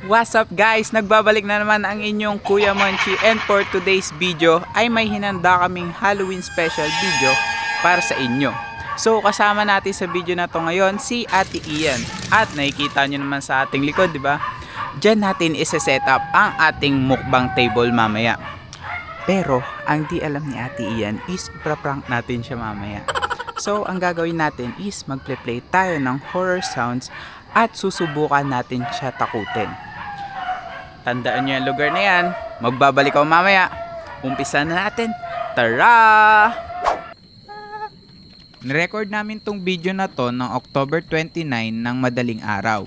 What's up guys? Nagbabalik na naman ang inyong Kuya Monchi and for today's video ay may hinanda kaming Halloween special video para sa inyo. So kasama natin sa video na to ngayon si Ate Ian at nakikita nyo naman sa ating likod di ba? Diyan natin isa-set up ang ating mukbang table mamaya. Pero ang di alam ni Ate Ian is ipra-prank natin siya mamaya. So ang gagawin natin is magple-play tayo ng horror sounds at susubukan natin siya takutin. Tandaan nyo yung lugar na yan. Magbabalik ako mamaya. Umpisa na natin. Tara! Nirecord namin tong video na to ng October 29 ng madaling araw.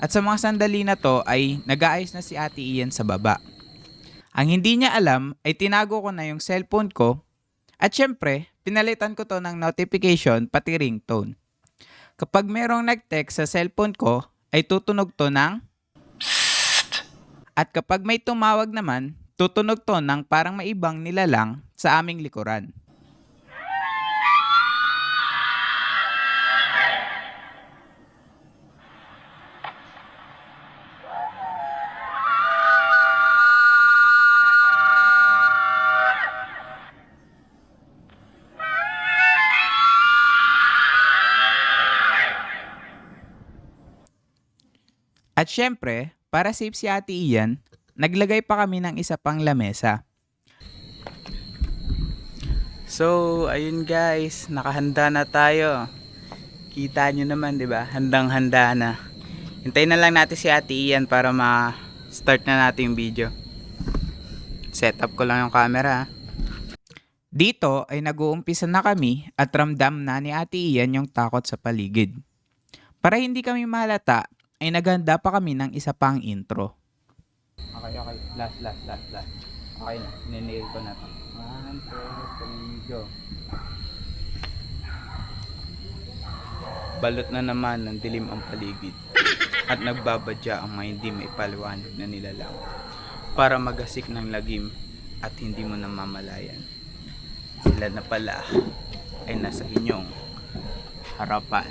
At sa mga sandali na to ay nag-aayos na si Ate Ian sa baba. Ang hindi niya alam ay tinago ko na yung cellphone ko at syempre, pinalitan ko to ng notification pati ringtone. Kapag merong nag-text sa cellphone ko, ay tutunog to ng at kapag may tumawag naman, tutunog to ng parang maibang nilalang sa aming likuran. At syempre, para safe si Ate Ian, naglagay pa kami ng isa pang lamesa. So, ayun guys, nakahanda na tayo. Kita nyo naman, di ba? Handang-handa na. Hintayin na lang natin si Ate Ian para ma-start na natin yung video. Setup ko lang yung camera. Dito ay nag-uumpisa na kami at ramdam na ni Ate Ian yung takot sa paligid. Para hindi kami mahalata, ay naghanda pa kami ng isa pang intro. Okay, okay. Last, last, last, last. Okay na. Ninail ko na to. One, two, three, go. Balot na naman ng dilim ang paligid. At nagbabadya ang mga hindi may paliwanag na nilalang. Para magasik ng lagim at hindi mo namamalayan. Sila na pala ay nasa inyong harapan.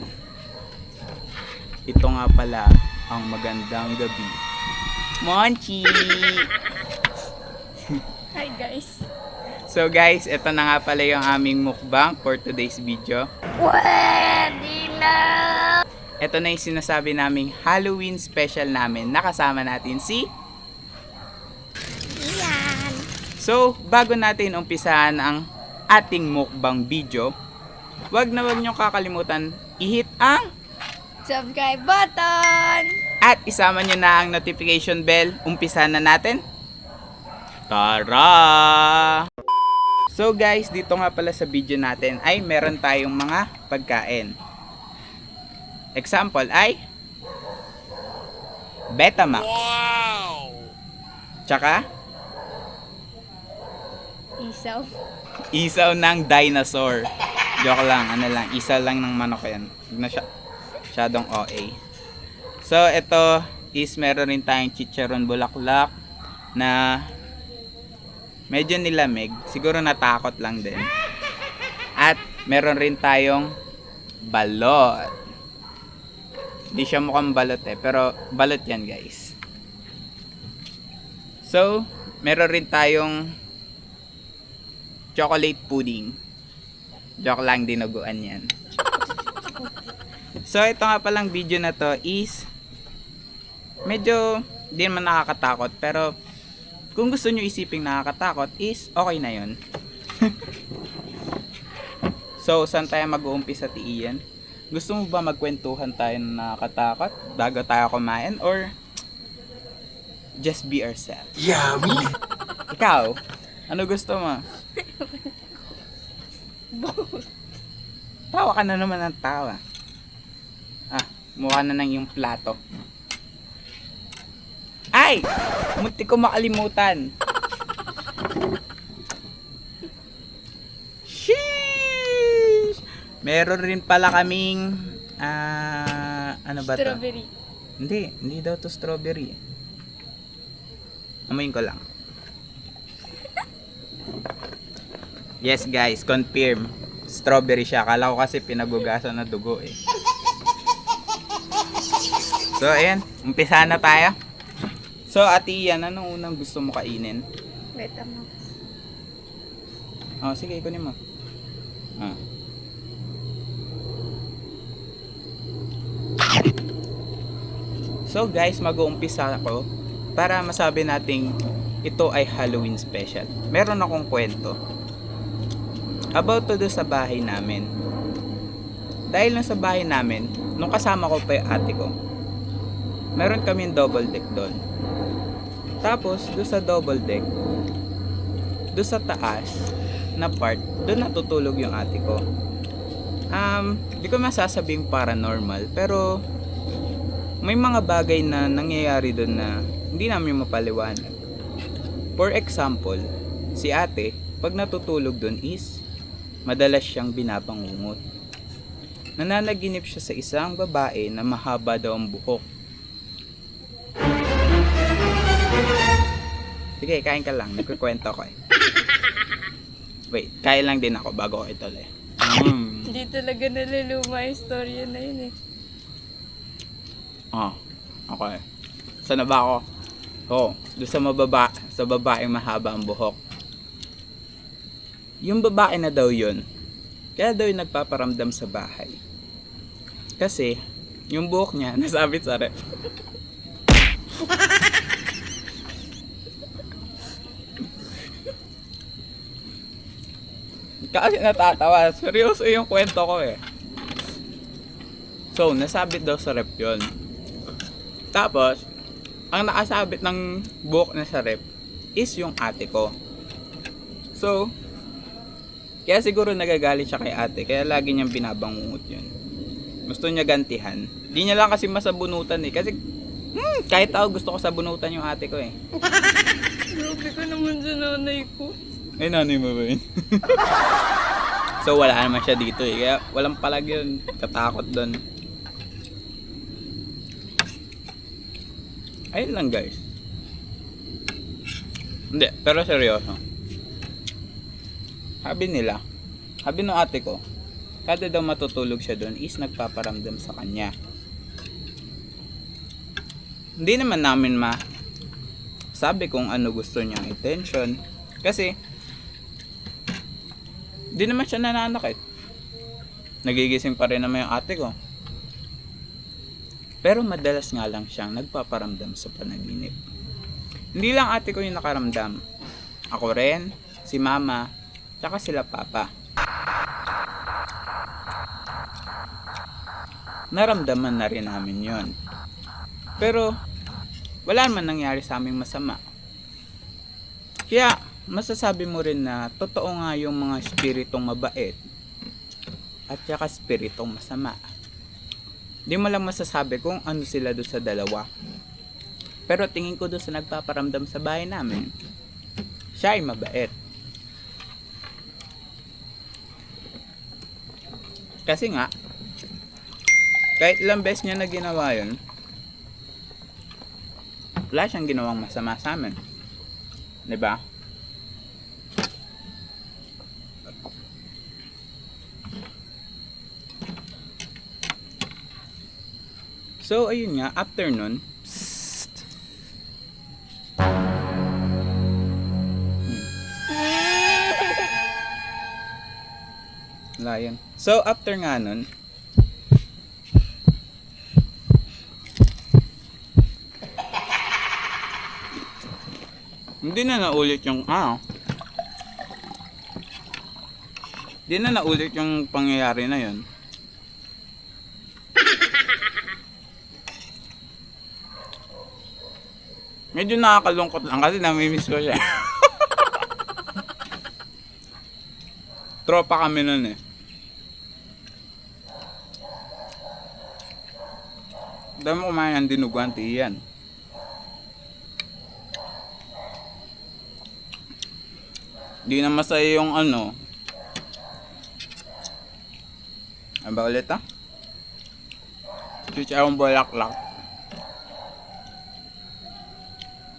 Ito nga pala ang magandang gabi. Monchi! Hi guys. So guys, ito na nga pala yung aming mukbang for today's video. Pwede na! Ito na yung sinasabi naming Halloween special namin. Nakasama natin si... Yan. So, bago natin umpisahan ang ating mukbang video, wag na wag nyo kakalimutan i-hit ang Subscribe button! at isama nyo na ang notification bell. Umpisahan na natin. Tara! So guys, dito nga pala sa video natin ay meron tayong mga pagkain. Example ay Betamax. Wow! Tsaka Isaw. isaw ng dinosaur. Joke lang, ano lang, isaw lang ng manok yan. Huwag na siya, masyadong OA. So, ito is meron rin tayong chicharon bulaklak na medyo nilamig. Siguro natakot lang din. At meron rin tayong balot. Hindi siya mukhang balot eh, pero balot yan guys. So, meron rin tayong chocolate pudding. Joke lang, dinuguan yan. So, ito nga palang video na to is medyo di naman nakakatakot pero kung gusto nyo isiping nakakatakot is okay na yon. so, saan tayo mag-uumpisa ti Ian? Gusto mo ba magkwentuhan tayo na nakakatakot bago tayo kumain or just be ourselves? Yummy! Ikaw, ano gusto mo? Tawa ka na naman ng tawa. Mukha na ng yung plato. Ay! Munti ko makalimutan. Sheesh! Meron rin pala kaming ah ano ba to? Strawberry. Hindi, hindi daw to strawberry. Amoyin ko lang. Yes guys, confirm. Strawberry siya. Kala ko kasi pinagugasan na dugo eh. So ayan, umpisa na tayo. So, Ate Ian, anong unang gusto mo kainin? Betamax. Oh, sige, ikunin mo. Ah. So guys, mag-uumpisa ako para masabi nating ito ay Halloween special. Meron akong kwento about to do sa bahay namin. Dahil na sa bahay namin, nung kasama ko pa yung ate ko, meron kaming double deck doon. Tapos, doon sa double deck, doon sa taas na part, doon natutulog yung ate ko. Um, di ko masasabing paranormal, pero may mga bagay na nangyayari doon na hindi namin mapaliwanag. For example, si ate, pag natutulog doon is, madalas siyang binabangungot. Nananaginip siya sa isang babae na mahaba daw ang buhok. Sige, kain ka lang. Nagkukwento ko eh. Wait, kain lang din ako bago ko ituloy. Mm. Hindi talaga naliluma yung storya na yun eh. Ah, okay. Saan na ba ako? Oo, doon sa mababa, sa babaeng mahaba ang buhok. Yung babae na daw yun, kaya daw yung nagpaparamdam sa bahay. Kasi, yung buhok niya, nasabit sa ref. Kasi natatawa. Seryoso yung kwento ko eh. So, nasabit daw sa rep yun. Tapos, ang nakasabit ng buhok na sa rep is yung ate ko. So, kaya siguro nagagalit siya kay ate, kaya lagi niyang binabangungot yun. Gusto niya gantihan. Di niya lang kasi masabunutan eh. Kasi, hmm, kahit ako gusto ko sabunutan yung ate ko eh. Grabe ka naman sa nanay ko. Ay, nanay mo ba yun? so, wala naman siya dito eh. Kaya, walang palag yun. Katakot doon. Ayun lang guys. Hindi, pero seryoso. Sabi nila, sabi ng ate ko, kada daw matutulog siya doon is nagpaparamdam sa kanya. Hindi naman namin ma sabi kung ano gusto niyang intention. Kasi, di naman siya nananakit. Nagigising pa rin naman yung ate ko. Pero madalas nga lang siyang nagpaparamdam sa panaginip. Hindi lang ate ko yung nakaramdam. Ako rin, si mama, tsaka sila papa. Naramdaman na rin namin yon. Pero, wala naman nangyari sa aming masama. Kaya, masasabi mo rin na totoo nga yung mga espiritong mabait at saka espiritong masama. Di mo lang masasabi kung ano sila doon sa dalawa. Pero tingin ko doon sa nagpaparamdam sa bahay namin, siya ay mabait. Kasi nga, kahit ilang beses niya na ginawa yun, wala siyang ginawang masama sa amin. 'Di ba? So, ayun nga, after nun, psst. Hmm. Yun. So, after nga nun, hindi na naulit yung, ano, hindi na naulit yung pangyayari na yun. Medyo nakakalungkot lang kasi namimiss ko siya. Tropa kami nun eh. Dami kumain ng dinuguan, tiyan. Di na masaya yung ano. Ano ba ulit ah? Chicharong bulaklak.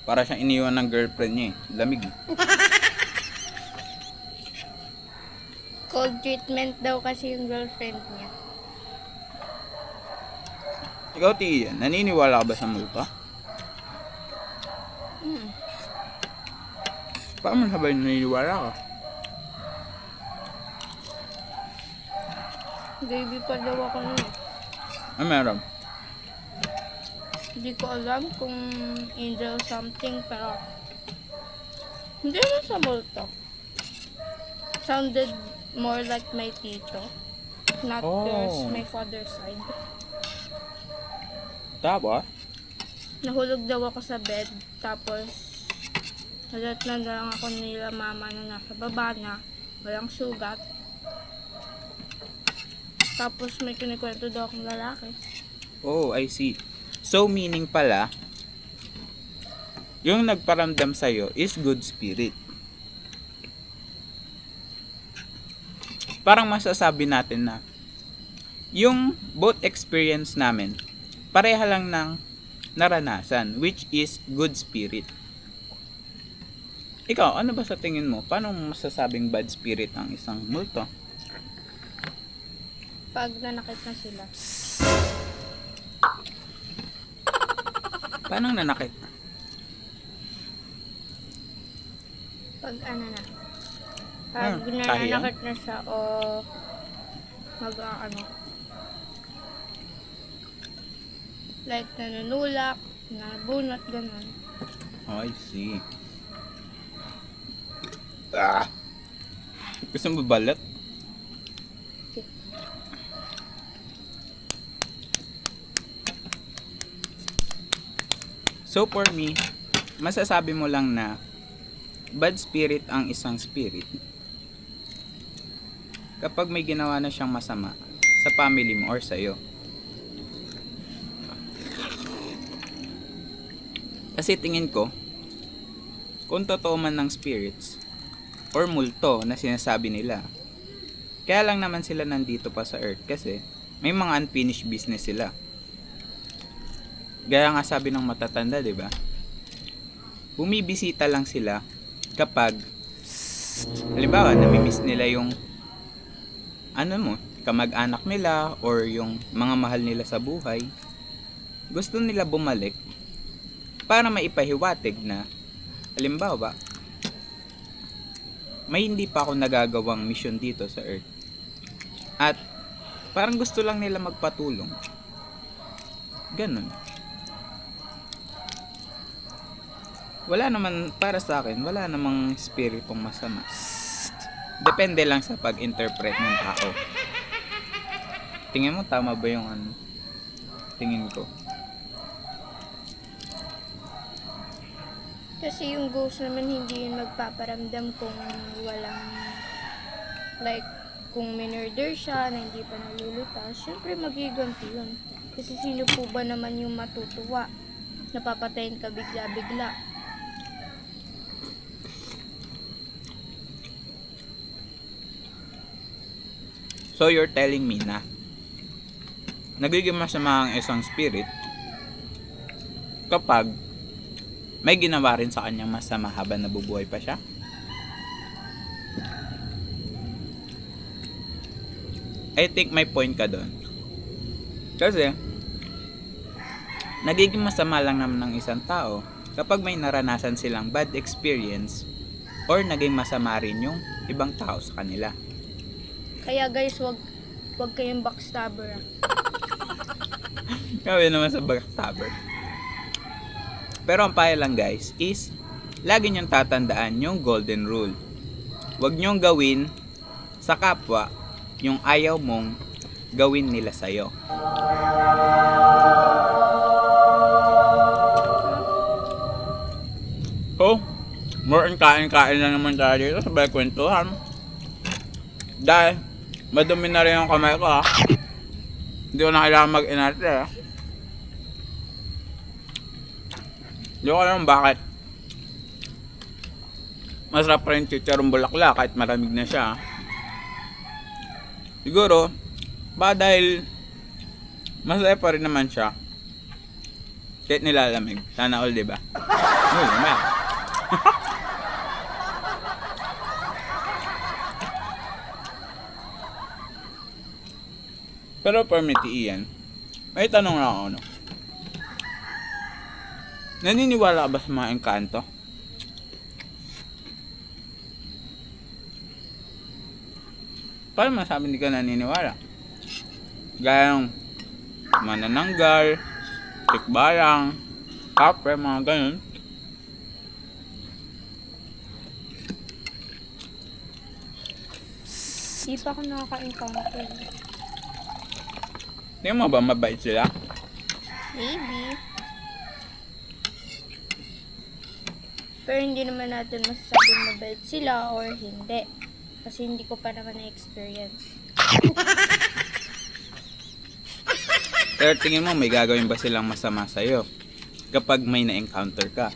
Para siyang iniwan ng girlfriend niya eh. Lamig. eh. Cold treatment daw kasi yung girlfriend niya. Ikaw, Tiyan, naniniwala ka ba sa multo? Paano sabay naniniwala ka? Baby pa daw ako nun. eh. Meron. Hindi ko alam kung angel something pero hindi na sa multo. Sounded more like my tito. Not Oh. yours, my father's side. Tapos? Nahulog daw ako sa bed. Tapos, nalat na lang ako nila mama na nasa baba na. Walang sugat. Tapos may kinikwento daw akong lalaki. Oh, I see. So, meaning pala, yung nagparamdam sa'yo is good spirit. Parang masasabi natin na yung both experience namin, pareha lang ng naranasan, which is good spirit. Ikaw, ano ba sa tingin mo? Paano masasabing bad spirit ang isang multo? Pag nanakit na sila. Paano nanakit? Pag ano na. Ah, Pag kahiyan? nananakit na siya o mag ah, ano. Like nanunulak, nabunot, ganun. Oh, I see. Ah! Gusto mo balat? So for me, masasabi mo lang na bad spirit ang isang spirit kapag may ginawa na siyang masama sa family mo or sa'yo. Kasi tingin ko, kung totoo man ng spirits or multo na sinasabi nila, kaya lang naman sila nandito pa sa earth kasi may mga unfinished business sila. Gaya nga sabi ng matatanda, 'di ba? Bumibisita lang sila kapag halimbawa namimiss nila yung ano mo, kamag-anak nila or yung mga mahal nila sa buhay. Gusto nila bumalik para maipahiwatig na halimbawa may hindi pa ako nagagawang mission dito sa Earth. At parang gusto lang nila magpatulong. Ganun. Wala naman, para sa akin, wala namang spiritong masama. Depende lang sa pag-interpret ng tao. Tingin mo, tama ba yung ano? Tingin ko. Kasi yung ghost naman hindi yun magpaparamdam kung walang like kung minurder siya na hindi pa nalulutas, syempre magiganti yun. Kasi sino po ba naman yung matutuwa? Napapatayin ka bigla-bigla. So you're telling me na nagiging masama ang isang spirit kapag may ginawa rin sa kanyang masama habang nabubuhay pa siya? I think may point ka doon. Kasi, nagiging masama lang naman ng isang tao kapag may naranasan silang bad experience or naging masama rin yung ibang tao sa kanila. Kaya guys, wag wag kayong backstabber. ah. Kaya naman sa backstabber. Pero ang payo lang guys is lagi niyong tatandaan yung golden rule. Huwag niyong gawin sa kapwa yung ayaw mong gawin nila sa'yo. Oh, more on kain-kain na naman tayo dito sa kwentuhan. Dahil, madumi na rin yung kamay ko ha. Hindi ko na kailangan mag-inarte ha. Hindi ko alam bakit. Masarap pa rin chicharong bulakla kahit maramig na siya. Siguro, ba dahil masaya pa rin naman siya. Kahit nilalamig. Sana all, di ba? Uy, mamaya. Pero permit iyan. May tanong lang ako, no? Naniniwala ba sa mga engkanto? Paano masabi hindi ka naniniwala? Gaya ng manananggal, tikbarang, kapre, mga ganun. Hindi pa ako nakaka-encounter. Tingnan mo ba mabait sila? Maybe. Pero hindi naman natin masasabing mabait sila or hindi. Kasi hindi ko pa naman na-experience. Pero tingin mo may gagawin ba silang masama sa'yo kapag may na-encounter ka?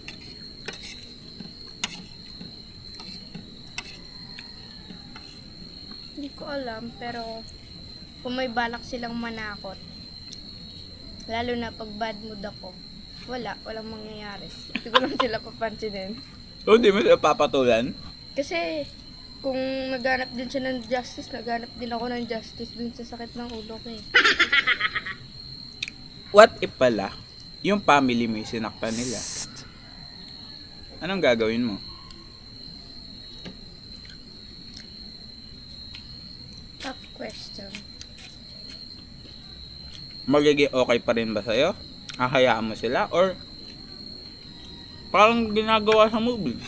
Hindi ko alam, pero kung may balak silang manakot, lalo na pag bad mood ako, wala, walang mangyayari. Hindi ko lang sila papansinin. O, di mo sila papatulan? Kasi, kung naghanap din siya ng justice, naghanap din ako ng justice dun sa sakit ng ulo ko eh. What if pala, yung family mo yung sinaktan nila? Anong gagawin mo? Tough question. Magiging okay pa rin ba sa'yo? Hahayaan mo sila? Or parang ginagawa sa movie?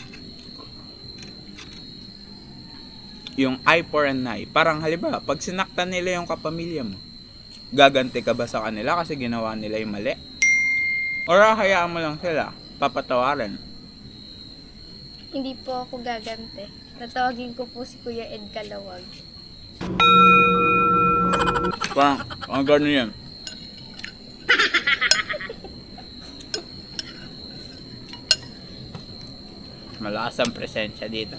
Yung eye for an eye. Parang halimbawa, pag sinaktan nila yung kapamilya mo, gaganti ka ba sa kanila kasi ginawa nila yung mali? Or hahayaan mo lang sila? Papatawaran? Hindi po ako gagante. Tatawagin ko po si Kuya Ed Kalawag. Parang, ang gano'n yan. Malakas ang presensya dito.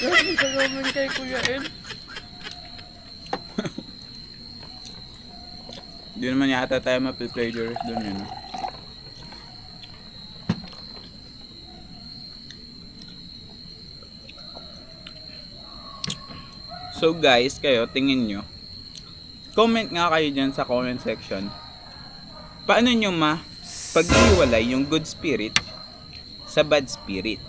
Grabe ka naman kay Kuya Ed. Hindi naman yata tayo mapiplagiarize doon yun. So guys, kayo, tingin nyo. Comment nga kayo dyan sa comment section. Paano nyo ma pag-iwalay yung good spirit sa bad spirit?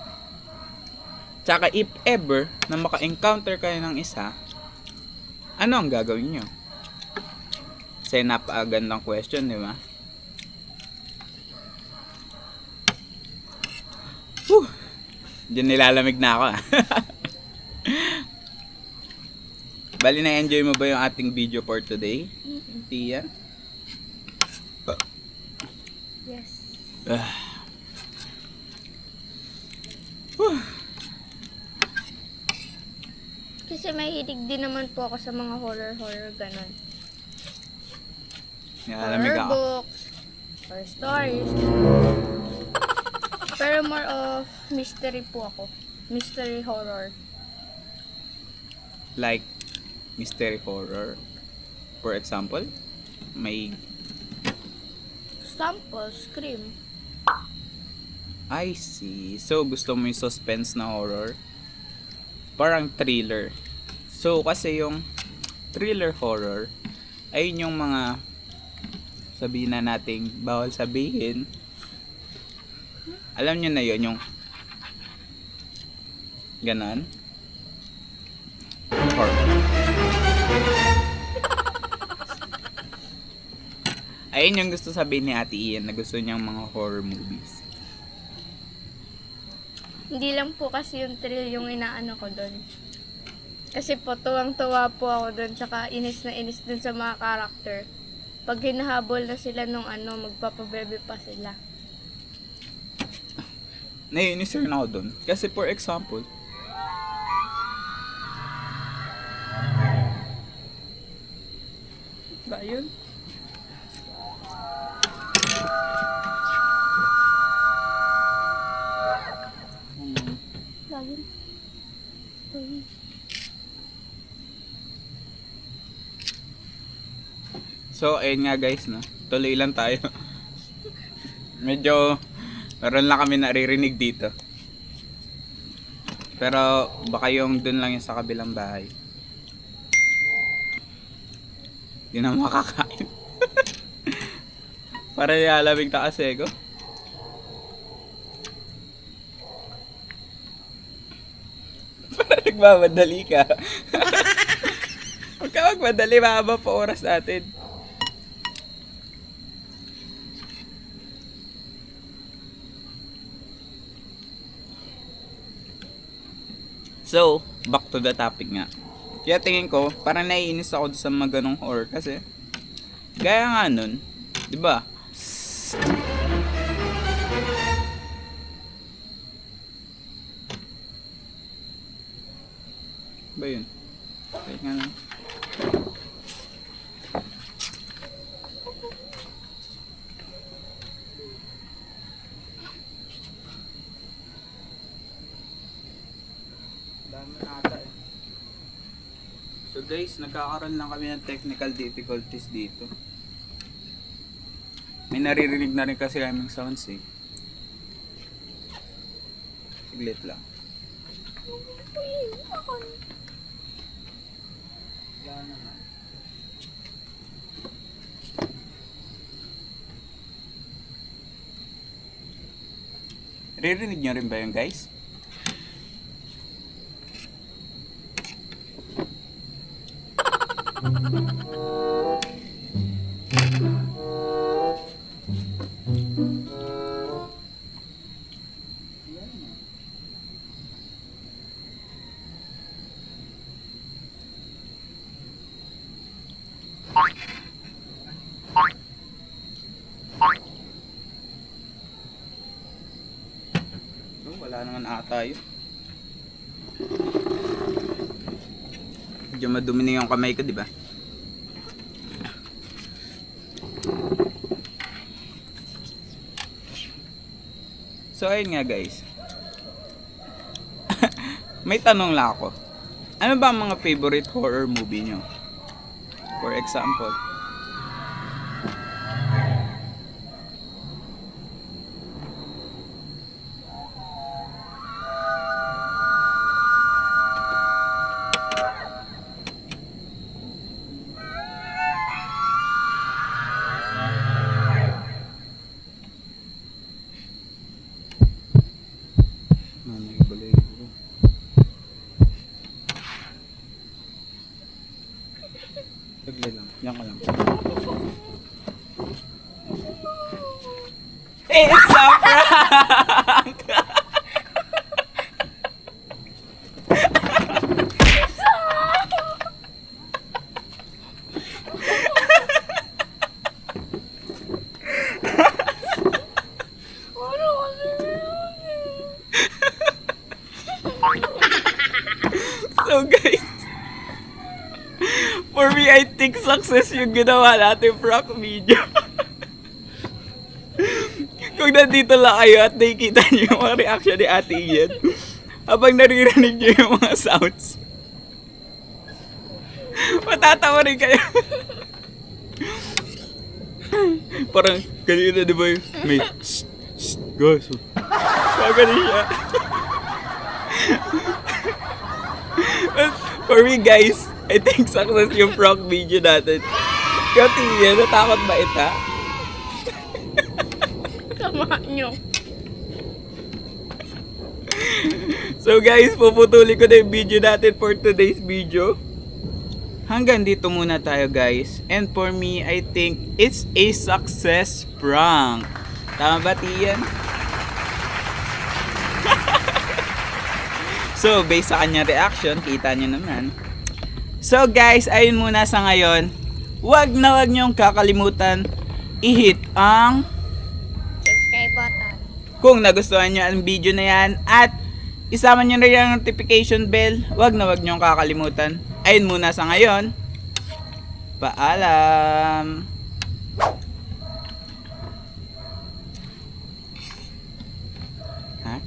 Tsaka if ever na maka-encounter kayo ng isa, ano ang gagawin nyo? Kasi napakagandang question, di ba? Whew! Diyan nilalamig na ako. ah. Bali na enjoy mo ba yung ating video for today? Tia? Yes. Ah. Whew. Kasi may hilig din naman po ako sa mga horror-horror ganon. Nilalamig horror ako. books, or stories. Pero more of mystery po ako. Mystery horror. Like mystery horror. For example, may Sample, scream. I see. So, gusto mo yung suspense na horror? Parang thriller. So, kasi yung thriller horror, ay yung mga sabihin na nating bawal sabihin. Alam nyo na yon yung ganon. Horror. Ayun yung gusto sabihin ni Ate Ian na gusto niyang mga horror movies. Hindi lang po kasi yung thrill yung inaano ko doon. Kasi po, tuwang-tuwa po ako doon, tsaka inis na inis dun sa mga karakter. Pag hinahabol na sila nung ano, magpapabebe pa sila. naiinis rin ako doon. Kasi for example, ba yun? Lagi. Lagi. So, ayun nga guys, no? Tuloy lang tayo. Medyo, meron lang kami naririnig dito. Pero, baka yung dun lang yung sa kabilang bahay. Hindi na makakain. Para nilalamig na kasi ko. Para Nagmamadali ka. Huwag ka magmadali, mahaba pa oras natin. So, back to the topic nga. Kaya tingin ko, parang naiinis ako sa mga ganong horror kasi gaya nga nun, 'di ba? Ba yun? Wait nga lang. Dami na ata eh. So guys, nagkakaroon lang kami ng technical difficulties dito. May naririnig na rin kasi kaming sounds eh. Saglit lang. Naman. Ririnig nyo rin ba yun guys? Kamay ko, di ba? So, ayun nga guys. May tanong lang ako. Ano ba ang mga favorite horror movie nyo? For example. It's a prank! Ano kasi yun? So guys, for me, I think success yung ginawa natin prank video. Nandito lang kayo at nakikita niyo yung mga reaction ni Ate Ian, habang naririnig niyo yung mga sounds, matatawa rin kayo. Parang kanina di ba yung may shh, shh, guys. oh." Parang ganun siya. For me guys, I think success yung prank video natin. Ikaw Tia, natakot ba ita? Tama nyo. So guys, puputuli ko na yung video natin for today's video. Hanggang dito muna tayo guys. And for me, I think it's a success prank. Tama ba Tian? so, based sa kanyang reaction, kita nyo naman. So guys, ayun muna sa ngayon. Huwag na huwag nyong kakalimutan i-hit ang. Kung nagustuhan nyo ang video na yan at isama nyo na rin ang notification bell, wag na wag nyo kakalimutan. Ayun muna sa ngayon. Paalam! Ha?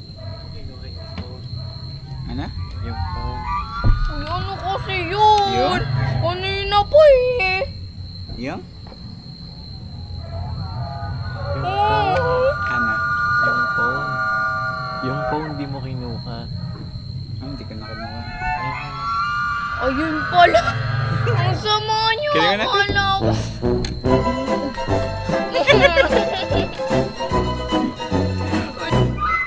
Ano? Yung phone. Uy, ano kasi yun? Yun? Kanina pa eh. Yung? Yung phone, di mo kinuha. Ah, hindi ka nakinuha. Oh, Ayun pala. Ang sama niyo. Kailangan natin.